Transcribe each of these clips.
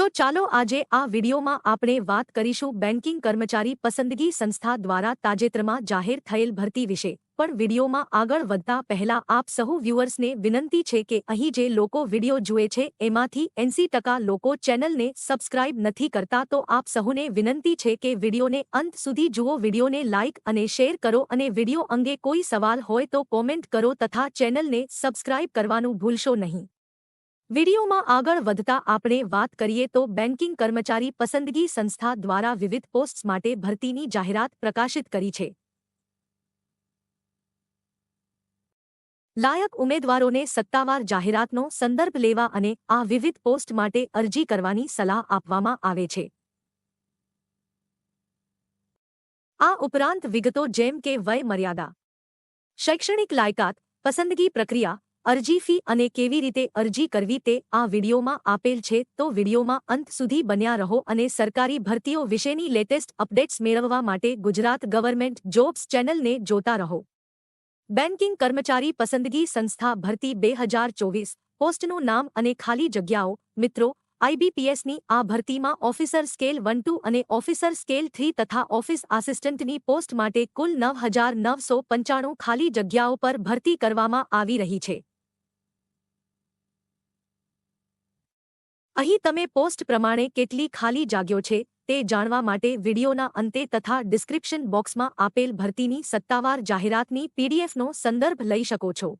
તો ચાલો આજે આ વિડીયોમાં આપણે વાત કરીશું બેન્કિંગ કર્મચારી પસંદગી સંસ્થા દ્વારા તાજેતરમાં જાહેર થયેલ ભરતી વિશે. પણ વિડીયોમાં આગળ વધતા પહેલા આપ સહુ વ્યુઅર્સને વિનંતી છે કે અહીં જે લોકો વીડિયો જુએ છે એમાંથી એંસી ટકા લોકો ચેનલને સબસ્ક્રાઇબ નથી કરતા તો આપ સહુને વિનંતી છે કે વિડીયોને અંત સુધી જુઓ, વિડીયોને લાઇક અને શેર કરો અને વીડિયો અંગે કોઈ સવાલ હોય તો કોમેન્ટ કરો તથા ચેનલને સબસ્ક્રાઇબ કરવાનું ભૂલશો નહીં. વિડીયોમાં આગળ વધતા આપણે વાત કરીએ તો બેન્કિંગ કર્મચારી પસંદગી સંસ્થા દ્વારા વિવિધ પોસ્ટ્સ માટે ભરતીની જાહેરાત પ્રકાશિત કરી છે. લાયક ઉમેદવારોને સત્તાવાર જાહેરાતનો સંદર્ભ લેવા અને આ વિવિધ પોસ્ટ માટે અરજી કરવાની સલાહ આપવામાં આવે છે. આ ઉપરાંત વિગતો જેમ કે વય મર્યાદા શૈક્ષણિક લાયકાત, પસંદગી પ્રક્રિયા અરજી ફી અને કેવી રીતે અરજી કરવી તે આ વિડીયોમાં આપેલ છે. તો વિડીયોમાં અંત સુધી બન્યા રહો અને સરકારી ભરતીઓ વિશેની લેટેસ્ટ અપડેટ્સ મેળવવા માટે ગુજરાત ગવર્મેન્ટ જોબ્સ ચેનલને જોતા રહો. બેન્કિંગ કર્મચારી પસંદગી સંસ્થા ભરતી બે હજાર ચોવીસ. પોસ્ટનું નામ અને ખાલી જગ્યાઓ. મિત્રો, આઈબીપીએસની આ ભરતીમાં ઓફિસર સ્કેલ વન ટુ અને ઓફિસર સ્કેલ થ્રી તથા ઓફિસ આસિસ્ટન્ટની પોસ્ટ માટે કુલ નવ હજાર નવસો પંચાણું ખાલી જગ્યાઓ પર ભરતી કરવામાં આવી રહી છે. અહીં તમે પોસ્ટ પ્રમાણે કેટલી ખાલી જાગ્યો છે તે જાણવા માટે વિડીયોના અંતે તથા ડિસ્ક્રિપ્શન બોક્સમાં આપેલ ભરતીની સત્તાવાર જાહેરાતની પીડીએફનો સંદર્ભ લઈ શકો છો.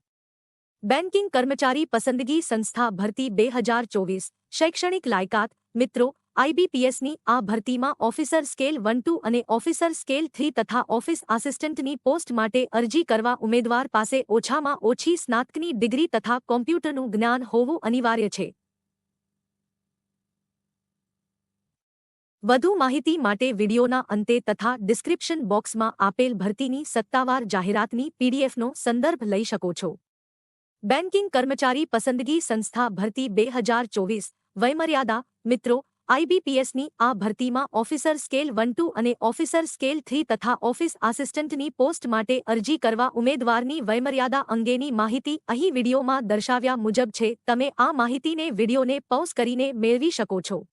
બેન્કિંગ કર્મચારી પસંદગી સંસ્થા ભરતી બે હજાર ચોવીસ. શૈક્ષણિક લાયકાત. મિત્રો આઈબીપીએસની આ ભરતીમાં ઓફિસર સ્કેલ વન ટુ અને ઓફિસર સ્કેલ થ્રી તથા ઓફિસ આસિસ્ટન્ટની પોસ્ટ માટે અરજી કરવા ઉમેદવાર પાસે ઓછામાં ઓછી સ્નાતકની ડિગ્રી તથા કોમ્પ્યુટરનું જ્ઞાન હોવું અનિવાર્ય છે. વધુ માહિતી માટે વિડીયોના અંતે તથા ડિસ્ક્રિપ્શન બોક્સમાં આપેલ ભરતીની સત્તાવાર જાહેરાતની પીડીએફનો સંદર્ભ લઈ શકો છો. બેન્કિંગ કર્મચારી પસંદગી સંસ્થા ભરતી બે હજાર ચોવીસ. વયમર્યાદા, મિત્રો આઈબીપીએસની આ ભરતીમાં ઓફિસર સ્કેલ વન ટુ અને ઓફિસર સ્કેલ થ્રી તથા ઓફિસ આસિસ્ટન્ટની પોસ્ટ માટે અરજી કરવા ઉમેદવારની વયમર્યાદા અંગેની માહિતી અહીં વિડીયોમાં દર્શાવ્યા મુજબ છે. તમે આ માહિતીને વિડીયોને પોઝ કરીને મેળવી શકો છો.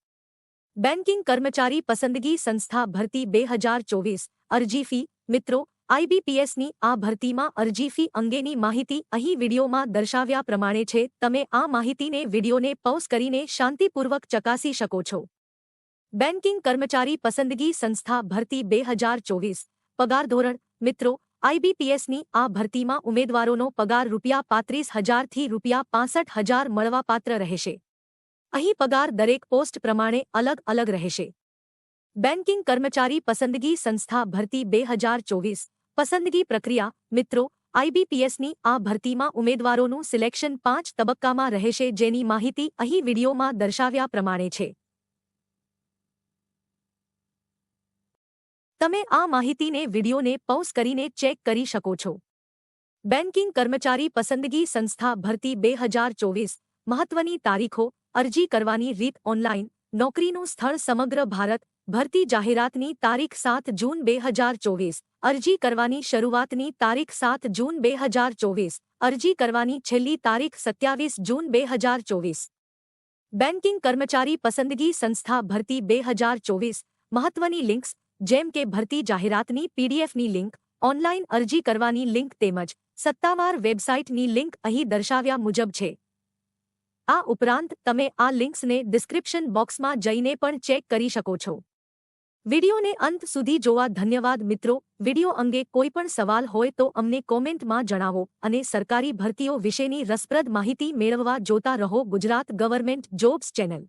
બેન્કિંગ કર્મચારી પસંદગી સંસ્થા ભરતી બે હજાર ચોવીસ. અરજી ફી. મિત્રો આઈબીપીએસની આ ભરતીમાં અરજી ફી અંગેની માહિતી અહીં વિડીયોમાં દર્શાવ્યા પ્રમાણે છે. તમે આ માહિતીને વિડીયોને પૌઝ કરીને શાંતિપૂર્વક ચકાસી શકો છો. બેન્કિંગ કર્મચારી પસંદગી સંસ્થા ભરતી બે હજાર ચોવીસ. પગાર ધોરણ. મિત્રો આઈબીપીએસની આ ભરતીમાં ઉમેદવારોનો પગાર રૂપિયા પાંત્રીસ હજારથી રૂપિયા પાસઠ હજાર મળવાપાત્ર રહેશે. અહીં પગાર દરેક પોસ્ટ પ્રમાણે અલગ અલગ રહેશે. બેન્કિંગ કર્મચારી પસંદગી સંસ્થા ભરતી બે હજાર ચોવીસ. પસંદગી પ્રક્રિયા, મિત્રો આઈબીપીએસની આ ભરતીમાં ઉમેદવારોનું સિલેક્શન પાંચ તબક્કામાં રહેશે જેની માહિતી અહીં વિડીયોમાં દર્શાવ્યા પ્રમાણે છે. તમે આ માહિતીને વિડીયોને પૌસ કરીને ચેક કરી શકો છો. બેન્કિંગ કર્મચારી પસંદગી સંસ્થા ભરતી બે હજાર ચોવીસ. મહત્વની તારીખો અરજી કરવાની રીત ઓનલાઈન, નોકરીનું સ્થળ સમગ્ર ભારત, ભરતી જાહેરાતની તારીખ સાત જૂન બે હજાર ચોવીસ, અરજી કરવાની શરૂઆતની તારીખ સાત જૂન બે હજાર ચોવીસ, અરજી કરવાની છેલ્લી તારીખ સત્યાવીસ જૂન બે હજાર ચોવીસ. બેન્કિંગ કર્મચારી પસંદગી સંસ્થા ભરતી બે હજાર ચોવીસ, મહત્વની લિંક્સ, જેમ કે ભરતી જાહેરાતની પીડીએફની લિંક, ઓનલાઈન અરજી કરવાની લિંક તેમજ સત્તાવાર વેબસાઇટની લિંક અહીં દર્શાવ્યા મુજબ છે. આ ઉપરાંત, તમે આ લિંક્સને ડિસ્ક્રિપ્શન બોક્સમાં જઈને પણ ચેક કરી શકો છો. વિડિયોને અંત સુધી જોવા ધન્યવાદ મિત્રો. વિડિયો અંગે કોઈ પણ સવાલ હોય તો અમને કોમેન્ટમાં જણાવો અને સરકારી ભરતીઓ વિશેની રસપ્રદ માહિતી મેળવવા જોતા રહો ગુજરાત ગવર્મેન્ટ જોબ્સ ચેનલ.